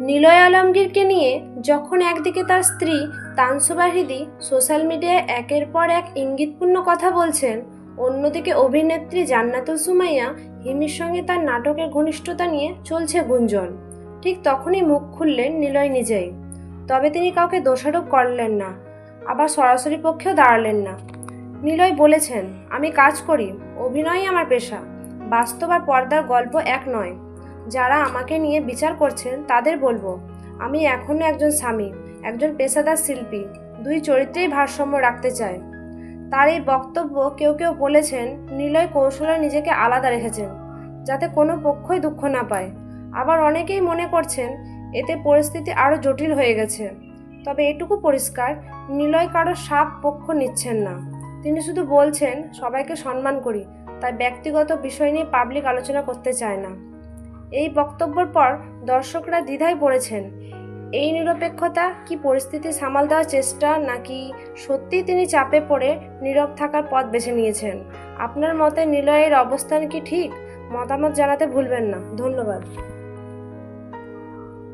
নিলয় আলমগীরকে নিয়ে যখন একদিকে তার স্ত্রী তানসুবা হৃদি সোশ্যাল মিডিয়ায় একের পর এক ইঙ্গিতপূর্ণ কথা বলছেন, অন্যদিকে অভিনেত্রী জান্নাতুল সুমাইয়া হিমির সঙ্গে তার নাটকের ঘনিষ্ঠতা নিয়ে চলছে গুঞ্জন। ঠিক তখনই মুখ খুললেন নিলয় নিজেই। তবে তিনি কাউকে দোষারোপ করলেন না, আবার সরাসরি পক্ষেও দাঁড়ালেন না। নিলয় বলেছেন, আমি কাজ করি, অভিনয়ই আমার পেশা। বাস্তব আর পর্দার গল্প এক নয়। যারা আমাকে নিয়ে বিচার করছেন, তাদের বলব, আমি এখনও একজন স্বামী, একজন পেশাদার শিল্পী, দুই চরিত্রেই ভারসাম্য রাখতে চাই। তার এই বক্তব্য কেউ কেউ বলেছেন, নিলয় কৌশলে নিজেকে আলাদা রেখেছেন, যাতে কোনো পক্ষই দুঃখ না পায়। আবার অনেকেই মনে করছেন, এতে পরিস্থিতি আরও জটিল হয়ে গেছে। তবে এটুকু পরিষ্কার, নিলয় কারও সাপ পক্ষ নিচ্ছেন না। তিনি শুধু বলছেন, সবাইকে সম্মান করি, তাই ব্যক্তিগত বিষয় নিয়ে পাবলিক আলোচনা করতে চায় না। এই বক্তব্যের পর দর্শকরা দ্বিধায় পড়েছেন। এই নিরপেক্ষতা কি পরিস্থিতি সামাল দেওয়ার চেষ্টা নাকি সত্যিই তিনি চাপে পড়ে নীরব থাকার পথ বেছে নিয়েছেন? আপনার মতে নিলয়ের অবস্থান কি ঠিক? মতামত জানাতে ভুলবেন না। ধন্যবাদ।